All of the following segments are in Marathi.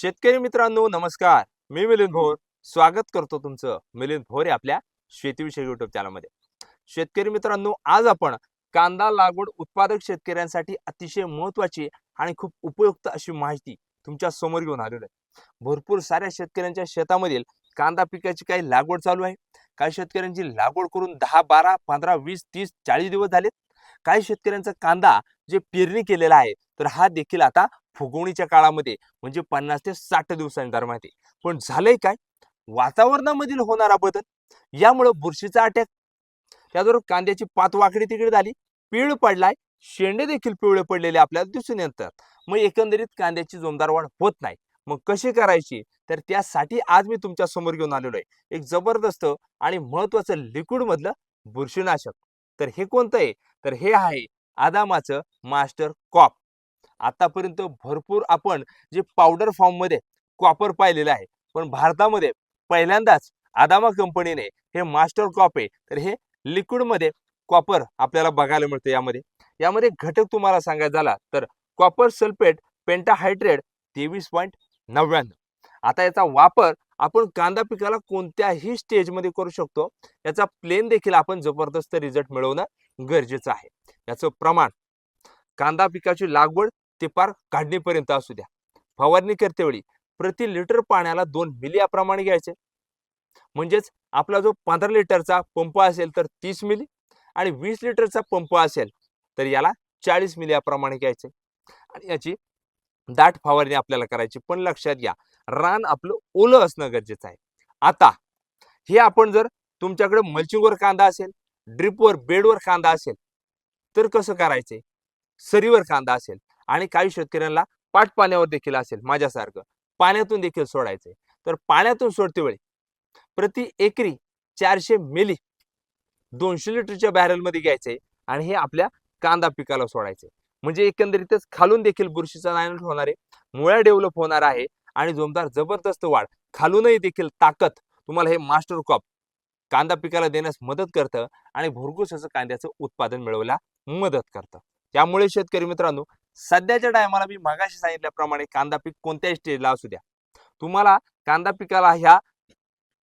शेतकरी मित्रांनो नमस्कार. मी मिलिंद भोर. स्वागत करतो तुमचं मिलिंद भोर आपल्या शेतीविषयी युट्यूब चॅनलमध्ये शेतकरी मित्रांनो आज आपण कांदा लागवड उत्पादक शेतकऱ्यांसाठी अतिशय महत्वाची आणि खूप उपयुक्त अशी माहिती तुमच्यासमोर घेऊन आलेलो आहे. भरपूर साऱ्या शेतकऱ्यांच्या शेतामधील कांदा पिकाची काही लागवड चालू आहे. काही शेतकऱ्यांची लागवड करून दहा बारा पंधरा वीस तीस चाळीस दिवस झालेत. काही शेतकऱ्यांचा कांदा जे पेरणी केलेला आहे तर हा देखील आता फुगवणीच्या काळामध्ये म्हणजे पन्नास ते साठ दिवसांदरम्यान येते पण झालंय काय? वातावरणामधील होणारा बदल यामुळं बुरशीचा अटॅक त्याचबरोबर कांद्याची पात वाकडी तिकडे झाली पिळ पडलाय शेंडे देखील पिवळे पडलेले आपल्याला दिसून येतात. मग एकंदरीत कांद्याची जोमदार वाढ होत नाही. मग कशी करायची? तर त्यासाठी आज मी तुमच्यासमोर घेऊन आलेलो आहे. एक जबरदस्त आणि महत्वाचं लिक्विड मधलं बुरशीनाशक. तर हे कोणतं आहे? तर हे आहे आदामाचं मास्टर कॉप. आतापर्यंत भरपूर आपण जे पावडर फॉर्ममध्ये कॉपर पाहिलेलं आहे. पण भारतामध्ये पहिल्यांदाच आदामा कंपनीने हे मास्टर कॉप आहे. तर हे लिक्विडमध्ये कॉपर आपल्याला बघायला मिळतं यामध्ये. यामध्ये घटक तुम्हाला सांगायचा झाला तर कॉपर सल्फेट पेंटाहायड्रेट तेवीस पॉईंट नव्याण्णव. आता याचा वापर आपण कांदा पिकाला कोणत्याही स्टेजमध्ये करू शकतो. याचा प्लेन देखील आपण जबरदस्त रिझल्ट मिळवणं गरजेचं आहे. याचं प्रमाण कांदा पिकाची लागवड ते पार काढणीपर्यंत असू द्या. फवारणी करतेवेळी प्रति लिटर पाण्याला दोन मिली याप्रमाणे घ्यायचे. म्हणजेच आपला जो पंधरा लिटरचा पंप असेल तर तीस मिली आणि वीस लिटरचा पंप असेल तर याला चाळीस मिली याप्रमाणे घ्यायचे. आणि याची दाट फवारणी आपल्याला करायची. पण लक्षात घ्या रान आपलं ओलं असणं गरजेचं आहे. आता हे आपण जर तुमच्याकडे मल्चिंगवर कांदा असेल ड्रिपवर बेडवर कांदा असेल तर कसं करायचे? सरीवर कांदा असेल. आणि काही शेतकऱ्यांना पाठ पाण्यावर देखील असेल माझ्यासारखं. पाण्यातून देखील सोडायचंय तर पाण्यातून सोडते वेळी प्रति एकरी चारशे मिली दोनशे लिटरच्या बॅरलमध्ये घ्यायचंय आणि हे आपल्या कांदा पिकाला सोडायचंय म्हणजे एकंदरीतच खालून देखील बुरशीचा नायनाट होणार आहे मुळ्या डेव्हलप होणार आहे आणि जोमदार जबरदस्त वाढ. खालूनही देखील ताकद तुम्हाला हे मास्टर कॉप कांदा पिकाला देण्यास मदत करतं आणि भरघूस असं कांद्याचं उत्पादन मिळवायला मदत करतं. त्यामुळे शेतकरी मित्रांनो सध्याच्या टायमाला मी मगाशी सांगितल्याप्रमाणे कांदा पीक कोणत्याही स्टेजला असू द्या. तुम्हाला कांदा पिकाला ह्या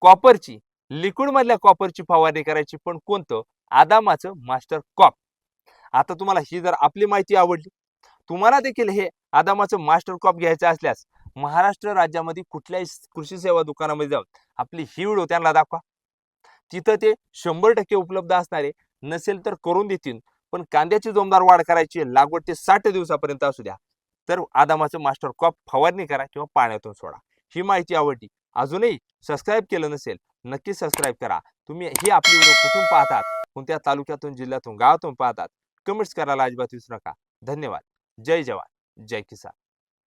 कॉपरची लिक्विड मधल्या कॉपरची फवारणी करायची पण कोणतं? आदामाचं मास्टर कॉप आता तुम्हाला ही जर आपली माहिती आवडली तुम्हाला देखील हे आदामाचं मास्टर कॉप घ्यायचं असल्यास महाराष्ट्र राज्यामध्ये कुठल्याही कृषी सेवा दुकानामध्ये जाऊन आपली ही व्हिडिओ त्यांना दाखवा. तिथं ते शंभर टक्के उपलब्ध असणारे नसेल तर करून देतील. पण कांद्याची जोमदार वाढ करायची लागवड ते साठ दिवसापर्यंत असू द्या. तर आदामाचं मास्टर कॉप फवारणी करा किंवा पाण्यातून सोडा. ही माहिती आवडली. अजूनही सबस्क्राईब केलं नसेल नक्की सबस्क्राईब करा. तुम्ही ही आपली व्हिडिओ कुठून पाहतात? कोणत्या तालुक्यातून जिल्ह्यातून गावातून पाहतात? कमेंट्स करायला अजिबात विसरू नका. धन्यवाद. जय जवान. जय किसान.